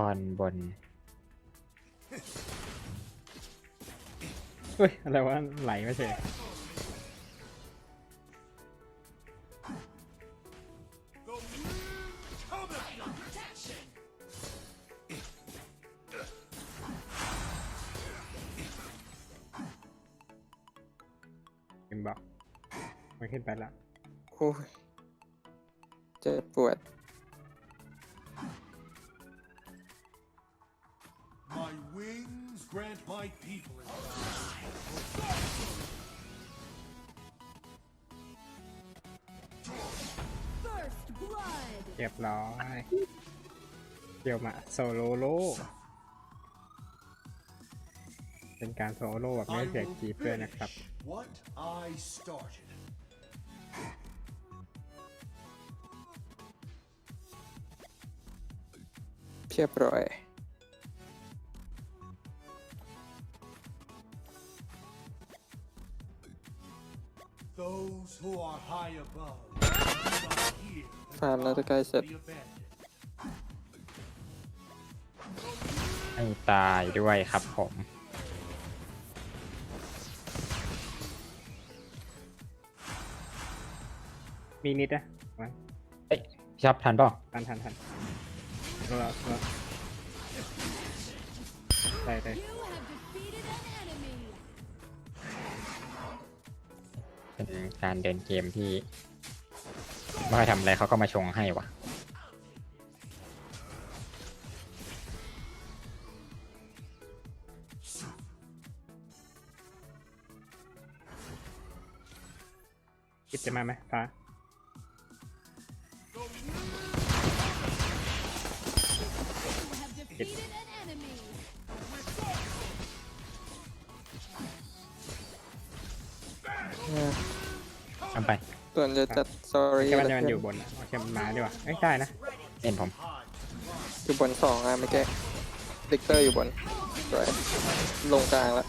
ทอนบนเฮ้ย อะไรวะ ไหลไม่ใช่เอ็มบอกมันขึ้นไปละโอ้ยเจ็บปวด grant my people in First blood. เรียบร้อยเดี๋ยวมาโซโลโล เป็นการโซโล่แบบไม่ I เสีย will กีบด้วยนะครับ finish what I started. เพียบร้อย who are high above do not hear the ฟาร์มน่าจะใกล้เสร็จ the abandoned. ให้ตายด้วยครับผม มีนิดนะมาเอ้ยพี่ชอบทันเปล่าทันทันทันรอรอได้ได้ เป็นการเดินเกมที่ไม่ค่อยทำอะไรเขาก็มาชงให้วะคิดจะมาไหมฟ้า ส่วนจะจัด sorry แค่มันแล้วจะมันกันอยู่บนอะโอเคมันมาดีกว่าเอ้ยได้นะเล่นผมอยู่บนสองอะไม่แก้ดิกเตอร์อยู่บนสวยลงกลางแล้ว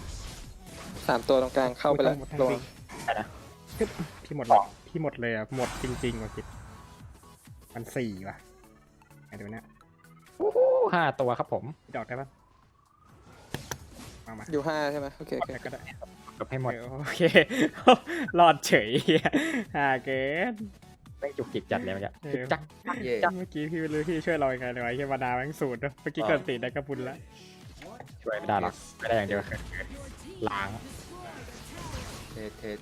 สามตัวตรงกลางเข้าไปแล้วหมดทั้งลงไวิ่งด้นะพี่หมดเลยพี่หมดเลยอะหมดจริงๆว่ะคิดมันสี่ว่ะไงดูเนี่ยโอ้โหห้าตัวครับผม พี่ดอกได้ปะมามาอยู่ห้าใช่ไหมโอเคโอเค ก็ได้ จบให้หมดเออโอเครอดเฉยฮ่าเกนไม่จุกจิกจัดเลยมันจะเออจุกจักเย่เมื่อกี้พี่ไม่รู้พี่ช่วยเรายังไงเลยวะเฮียมาดาแม่งสูตรเนอะเมื่อกี้เกินตีได้กระพุนละช่วยไม่ได้หรอกไม่ได้อย่างเดียวคือ Your team ล้างเทสเทส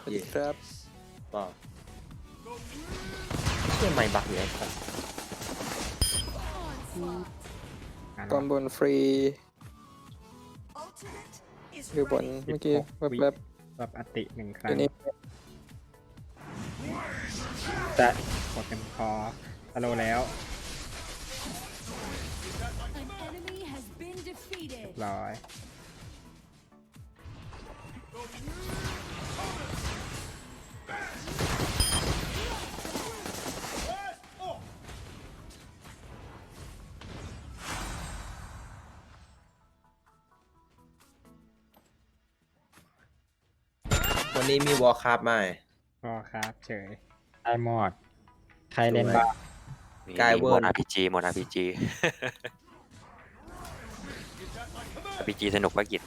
สวัสดีครับเปล่าเชื่อไม่บักอยู่ไอ้คน onslaught. อะตอนบนฟรี อยู่บนเมื่อกี้แวบแบบอติหนึ่งคๆรั้เดี๋งยวนี้แต่กดเป็นคอสโลแล้ว An enemy has been defeated. ร้อย วันนี้มีวอลคราฟไหม พอครับเฉยได้หมดใครเล่นบ้างมีกายหเวิมร์ดน RPG หมด RPG RPG สนุกปะกิจ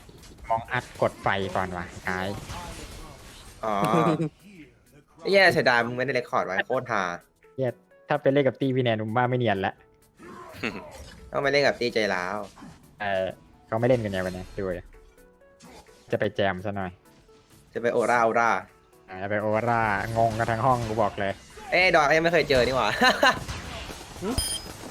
มองอัดกดไฟก่อนว่ะกายอ๋อไอ้แย่เสียดายมึงไม่ได้เรคคอร์ดไว้โคตรฮาเหี้ยถ้าไปเล่นกับตีพี่แนนผมว่าไม่เนียนละต้องไปเล่นกับตีใจร้าว เออเขาไม่เล่นกันไงวันนี้ดูดิจะไปแจมซะหน่อย จะไปโอราโอราอ่าไปโอวาร่างงกันทั้งห้องกูบอกเลยเอ้ยดอกยังไม่เคยเจอนี่หว่า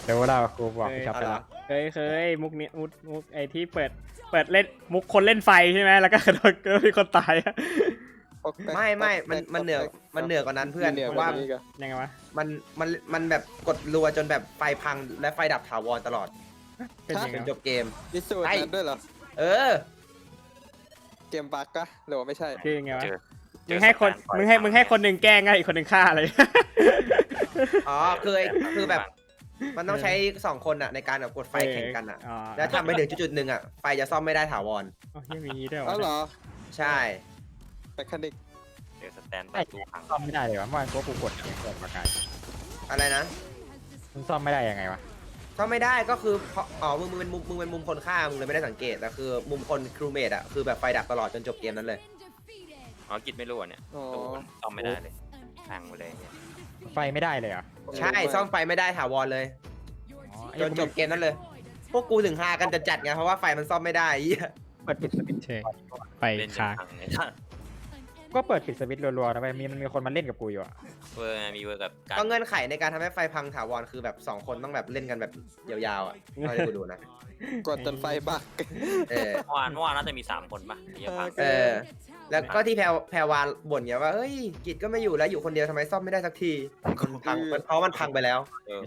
เดี๋ยวโอวาร่ากูบอกพี่ชอบไปเอาละละเคยเคยมุกนี้มุกมุกไอที่เปิดเปิดเล่นมุกคนเล่นไฟใช่ไหมแล้วก็กระโดดก็มีคนตายอะปอกแป๊กไม่ไม่มันปกแป๊กมันเหนือปกแป๊กมันเหนือกว่านั้นเพื่อนเหนือเพกราะว่านี้ก็ยังไงวะมันมันมันแบบกดรัวจนแบบไฟพังและไฟดับถาวรตลอดเป็นยังจไงนจวะบเกมพิสูจน์ไอ้นั้นด้วยเหรอ เออเกมบั๊กกะหรือว่าไม่ใช่คือยังไงวะ เจอเจมึองให้คน สแตปล่อยมึงให้ มึงให้ทาคนหนึ่งแกล้งไงอีกคนหนึ่งฆ่าเลย อ๋อคือไอ้คือแบบมันต้องใช้สองคนอะในการแบบกดไฟแข่งกันอะอ๋อแล้วทำไปถึงจุดๆหนึ่งอะไฟจะซ่อมไม่ได้ถาวร อ๋อยังมีด้วยเหรอ๋อเหรออใช่ แมคานิกเจอสแตนประตูพังซ่อมไม่ได้เลยวะเมื่อวานกูว่ากูกดเองเกิดประกายอะไรนะมึงซ่อมไม่ได้ยังไงวะ ก็ไม่ได้ก็คือเพราะอ๋อมึงมึงเป็นมุมมึงเป็นมุมคนฆ่ามึงเลยไม่ได้สังเกตแต่คือมุมคนครูเมดอะคือแบบไฟดับตลอดจนจบเกมนั้นเลย อ๋อกิจไม่รู้อะเนี่ยอ๋อตู้ซ่อมไม่ได้เลยพังหมดเลยเนี่ยไฟไม่ได้เลยเหรอใช่ซ่อมไฟไม่ได้ถาวรเลยอ๋อไอ้จนจบเกมนั้นเลย พวกกูถึงฮากันจะจัดไงเพราะว่าไฟมันซ่อมไม่ได้ไอ้เหี้ยเปิดปิดสวิตช์เชไปเล่นจนค้างพังเลย ก็เปิดปิดสวิตช์รัวๆนะไปมีมันมีคนมาเล่นกับกูอยู่อะเวอร์ไงมีเวอร์กับการก็เงื่อนไขในการทำให้ไฟพังถาวรคือแบบสองคนต้องแบบเล่นกันแบบยาวๆอะเท่าที่กูดูนะกดจนไฟบัก เออ เมื่อวานเมื่อวานน่าจะมีสามคนปะเยอะพังเออ แล้วก็ที่แพรแพรวาบ่นไงว่าเฮ้ยกิจก็ไม่อยู่แล้วอยู่คนเดียวทำไมซ่อมไม่ได้สักทีมันพังมันเพราะมันพังไปแล้ว เออ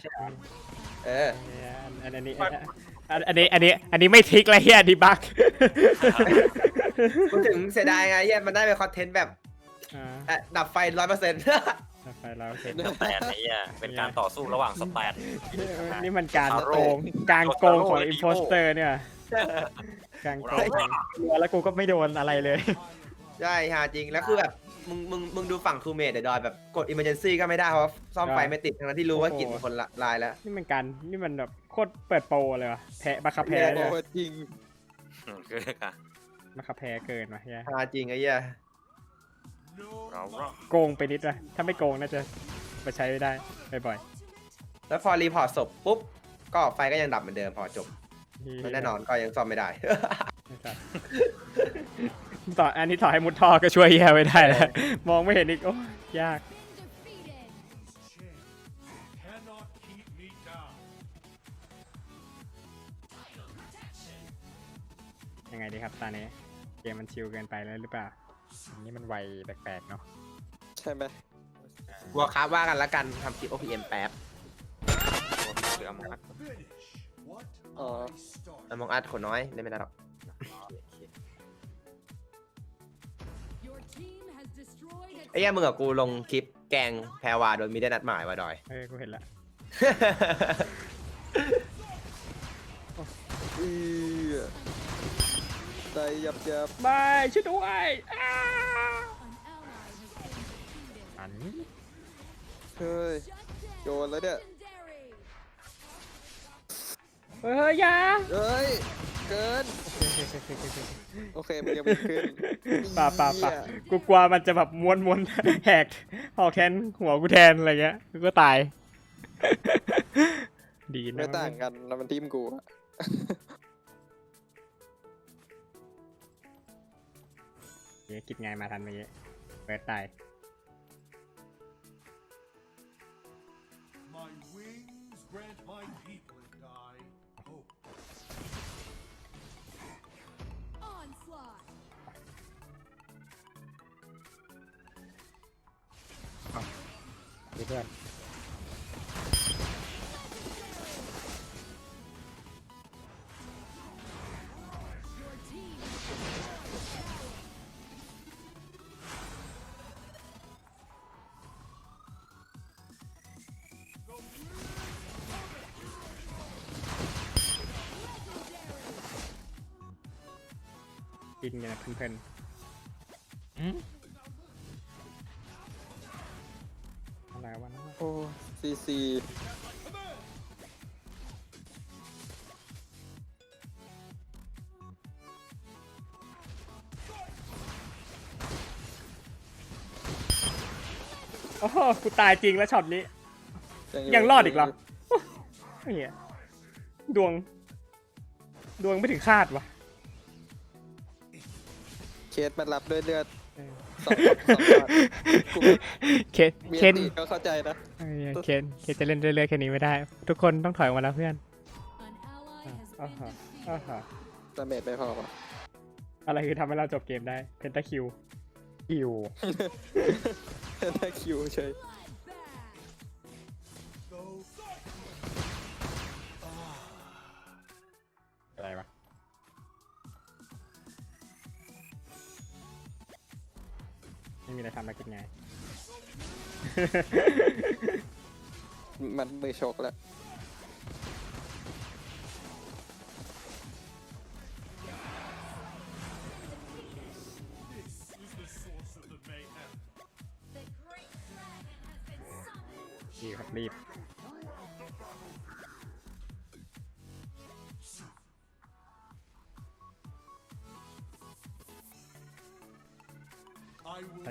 เออ อันอันนี้อันอันนี้อันนี้อันนี้ไม่ทิกแล้วเฮียดีบัก กูถึงเสียดายไงเหี้ยมันได้เป็นคอนเทนต์แบบอ่าเอ่อดับไฟร้อยเปอร์เซ็นต์ไปแล้วเสร็จสแตนไอ้เหี้ยเป็นการต่อสู้ระหว่างสแตน นี่มันการเอาโรโกงการโกงของเอาโรอิ m โพสเตอร์เนี่ยการโกงแล้วกูก็ไม่โดนอะไรเลย ใช่ฮะจริงแล้วคือแบบมึงมึงมึงดูฝั่งครูเมดเดี๋ยวดอยแบบกดอิมเมอร์เจนซี่ก็ไม่ได้เพราะว่าซ่อมไฟไม่ติดทั้งนั้นที่รู้ว่ากิจเป็นคนละลายแล้ว นี่มันการนี่มันแบบโคตรเปิดโปรเลยวะแพ้บัคคาแพ้โอ้เนี่ย จริง อืมคือการ บัคคาแพ้เกินวะเฮียฮาจริงไอ้เหี้ยเราเราโกงไปนิดวะถ้าไม่โกงน่าจะไปใช้ไม่ได้บ่อยแล้วพอรีพอร์ตศพปุ๊บ ก็ไฟก็ยังดับเหมือนเดิมพอจบๆแน่นอนก็ยังซ่อมไม่ได้ นะครับต่ออันนี้ต่อให้มุดท่อก็ช่วยแย่ไม่ได้แล้ว มองไม่เห็นอีก โอ้ยาก Cannot keep me down. ยังไงดีครับตอนนี้เก มมันชิลเกินไปแล้วหรือเปล่าอันนี้มันไวแปลกๆเนาะใช่ไหมวัวครับว่ากันละกันทำคลิป OPM แป๊บเหลือหมด Finish what อ๋อ I started. อมองอัดขนน้อยเล่นไม่ได้หรอกไอ้เหี้ยมึงกับกูลงคลิปแกงแพรวาโดยมีได้นัดหมายว่าดอย เออกูเห็นละอือ ใจยับยับบายช่วยด้วยอ้าอันนี้เฮ้ยโดนแล้วเนี่ยเอออยาเฮ้ยเกิน โอเคมันยังไม่ขึ้นป่าป่าป่าเหี้ยกูกลัวมันจะแบบม้วนม้วนๆแหกหอกแทนหัวกูแทนอะไรเงี้ยกูก็ตาย ดีนะไม่ต่างกันแล้วมันทีมกูอะ เหี้ยกิดไงมาทันเมื่อกี้เปิดตาย My wings grant my people and I hope. เพื่อน กินกันนะเพื่อนอืมๆอะไรวะนะโอ้ซีซีโอ้โหกูตายจริงแล้วช็อตนี้ ยังรอดอีกเหรอเฮียดวง ดวงไม่ถึงคาดวะเค สมันรับด้วยเลือดเออสองสองบาทกูเคนมีเคนตีก็เข้าใจนะ เออเคนเคนจะเล่นเรื่อยๆแค่นี้ไม่ได้ ทุกคนต้องถอยออกมาแล้วเพื่อนอ่าฮะอ่าฮะดาเมจไม่พอปะอะไรคือทำให้เราจบเกมได้เพนตาคิวคิวได้คิวเฉย Those ไม่มีอะไรทำมากิดไง มันไมือชกแล้ว ดีครับรีบ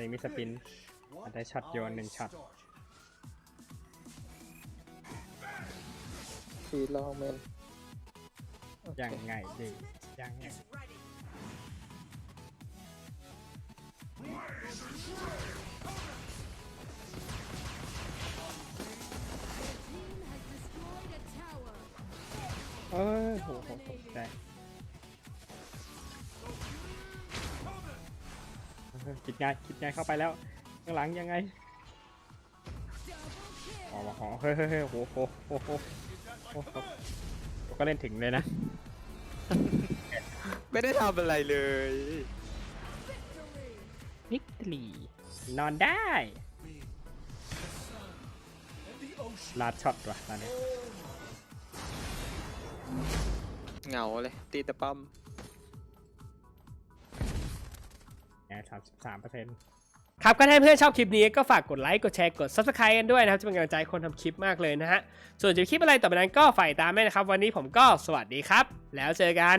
นนี้มี will สปิน finish what ได้ช็อตโยนหนึ่ง I ช็อต started. ฟีลองเมนโอเคยังไงดียังไง Team has destroyed a tower. เออโหโหโหได้ คิดง่ายคิดง่ายเข้าไปแล้วข้างหลังยังไงอ๋อ kill. อ๋อเฮ้ยเฮ้ยเฮ้โหโหโหโหก็เล่นถึงเลยนะ ไม่ได้ทำอะไรเลยวิกตรีนอนได้ ลาดช็อตว่ะตอนนี้ เหงาเลย ตีแต่ปั๊ม 33%ครับก็ถ้าเพื่อนชอบคลิปนี้ก็ฝากกดไลค์ กดแชร์ กด subscribe กันด้วยนะครับ จะเป็นกำลังใจคนทำคลิปมากเลยนะฮะ ส่วนจะคลิปอะไรต่อไปนั้นก็ฝ่ายตามแม่นะครับ วันนี้ผมก็สวัสดีครับ แล้วเจอกัน